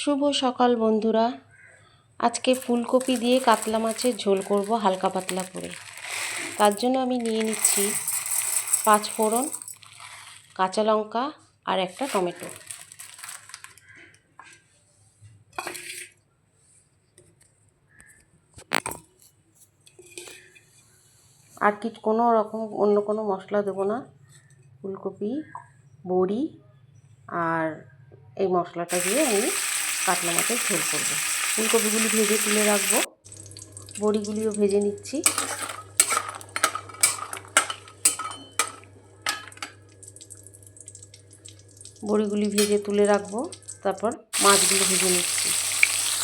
শুভ সকাল, বন্ধুরা। আজকে ফুলকপি দিয়ে কাতলা মাছের ঝোল করব হালকা পাতলা করে। তার জন্য আমি নিয়ে নিচ্ছি পাঁচ ফোড়ন, কাঁচা লঙ্কা আর একটা টমেটো। আর কি কোনো রকম অন্য কোনো মশলা দেবো না। ফুলকপি, বড়ি আর এই মশলাটা দিয়ে আমি কাতলা মাছের ঝোল করব। ফুলকপিগুলি ভেজে তুলে রাখব। বড়িগুলিও ভেজে নিচ্ছি। বড়িগুলি ভেজে তুলে রাখব। তারপর মাছগুলো ভেজে নিচ্ছি।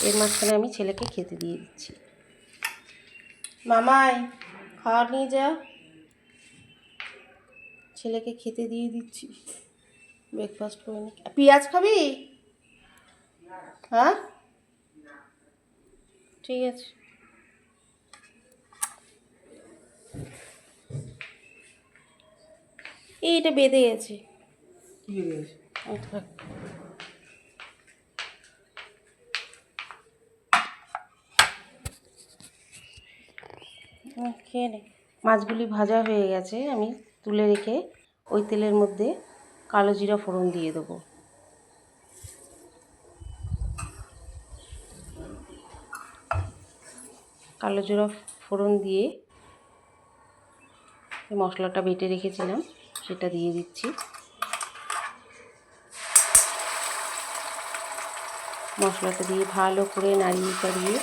এর মাঝখানে আমি ছেলেকে খেতে দিয়ে দিচ্ছি। মামাই খাওয়া নিয়ে যা। ছেলেকে খেতে দিয়ে দিচ্ছি। ব্রেকফাস্ট করে নি। পেঁয়াজ খাবি? হ্যাঁ? ঠিক আছে। এই এটা বেঁধে গেছে। মাছগুলি ভাজা হয়ে গেছে আমি তুলে রেখে ওই তেলের মধ্যে কালো জিরা ফোড়ন দিয়ে দেবো। কালো জিরা ফোড়ন দিয়ে মশলাটা বেটে রেখেছিলাম, সেটা দিয়ে দিচ্ছি। মশলাটা দিয়ে ভালো করে নাড়িয়ে চাড়িয়ে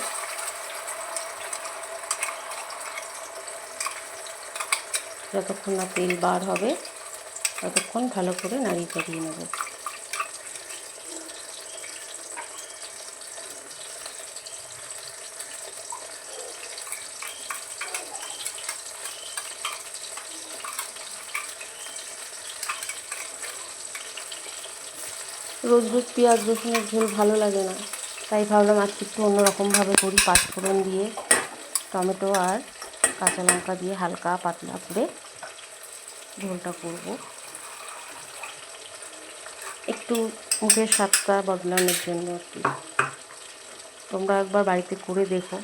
যতক্ষণ না তেল বার হবে, ততক্ষণ ভালো করে নাড়িয়ে চাড়িয়ে নেব। রোজ পেঁয়াজ, রসুনের ঝোল ভালো লাগে না। তাই ভাবলাম আজকে একটু অন্যরকমভাবে করি পাঁচফোড়ন দিয়ে। টমেটো আর কাঁচা লঙ্কা দিয়ে হালকা পাতলা করে ঝোলটা করব। একটু মুখের স্বাদটা বদলানোর জন্য আর কি। তোমরা একবার বাড়িতে করে দেখো,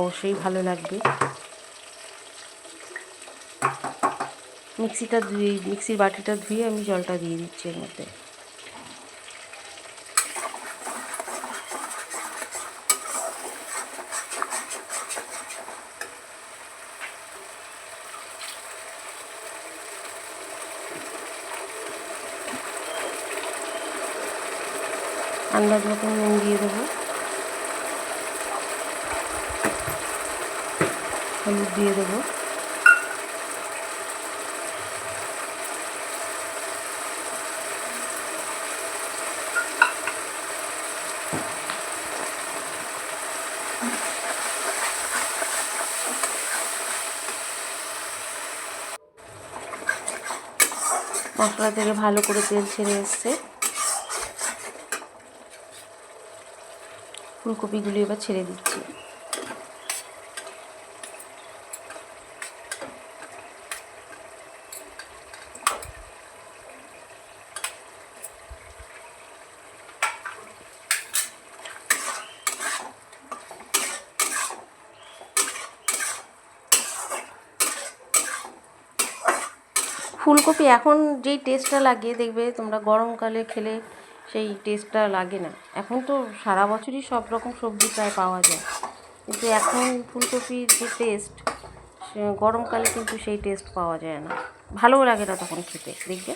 অবশ্যই ভালো লাগবে। মিক্সিটা ধুয়ে, মিক্সির বাটিটা ধুয়ে আমি জলটা দিয়ে দিচ্ছি এর মধ্যে। আন্দাজ মতন নুন দিয়ে দেবো। হলুদ দিয়ে দেবো। মশলা থেকে ভালো করে তেল ছেড়ে এসছে। ফুলকপিগুলি এবার ছেড়ে দিচ্ছি। ফুলকপি এখন যেই টেস্টটা লাগে দেখবে তোমরা গরমকালে খেলে সেই টেস্টটা লাগে না। এখন তো সারা বছরই সব রকম সবজি প্রায় পাওয়া যায়। কিন্তু এখন ফুলকপির যে টেস্ট গরমকালে কিন্তু সেই টেস্ট পাওয়া যায় না। ভালোও লাগে না তখন খেতে, দেখবে?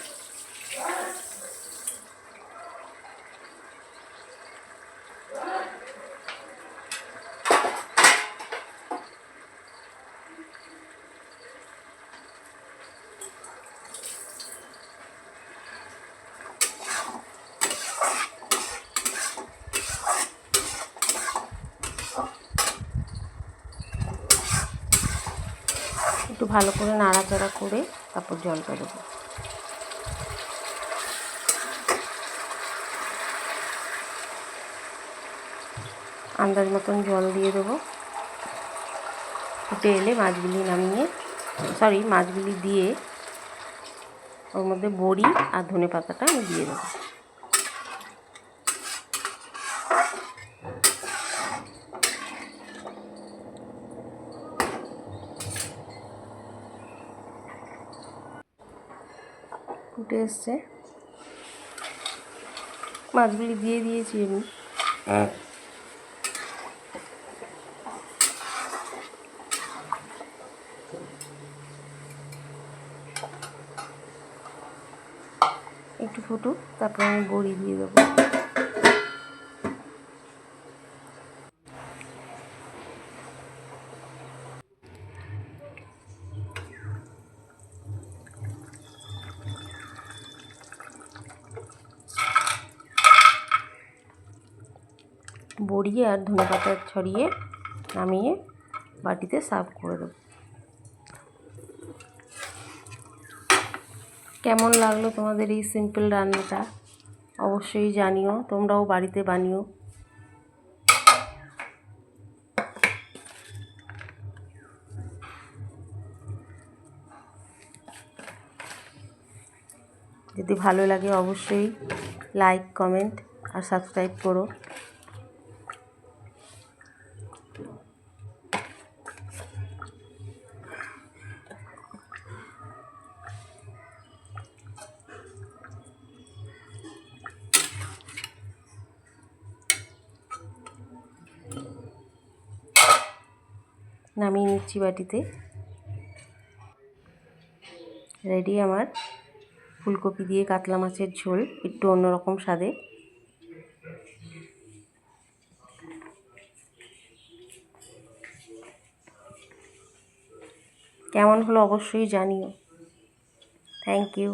একটু ভালো করে নাড়াচাড়া করে তারপর জলটা দেবো। আন্দাজ মতন জল দিয়ে দেবো। ফুটে এলে মাছগুলি নামিয়ে সরি মাছগুলি দিয়ে ওর মধ্যে বড়ি আর ধনে পাতাটা আমি দিয়ে দেবো। ফুটে এসছে। মাছগুলি দিয়ে দিয়েছি আমি। একটু ফুটুক তারপরে আমি বড়ি দিয়ে দেবো। বড়ি আর ধনে পাতা ছড়িয়ে নামিয়ে বাটিতে সার্ভ করে দেবো। কেমন লাগল তোমাদের এই সিম্পল রান্নাটা? অবশ্যই জানিও, তোমরাও বাড়িতে বানিও। যদি ভালো লাগে অবশ্যই লাইক কমেন্ট আর সাবস্ক্রাইব করো। নামিয়ে নিচ্ছি বাটিতে। রেডি আমার। ফুলকপি দিয়ে কাতলা মাছের ঝোল, একটু অন্যরকম স্বাদে। কেমন হলো অবশ্যই জানিও। Thank you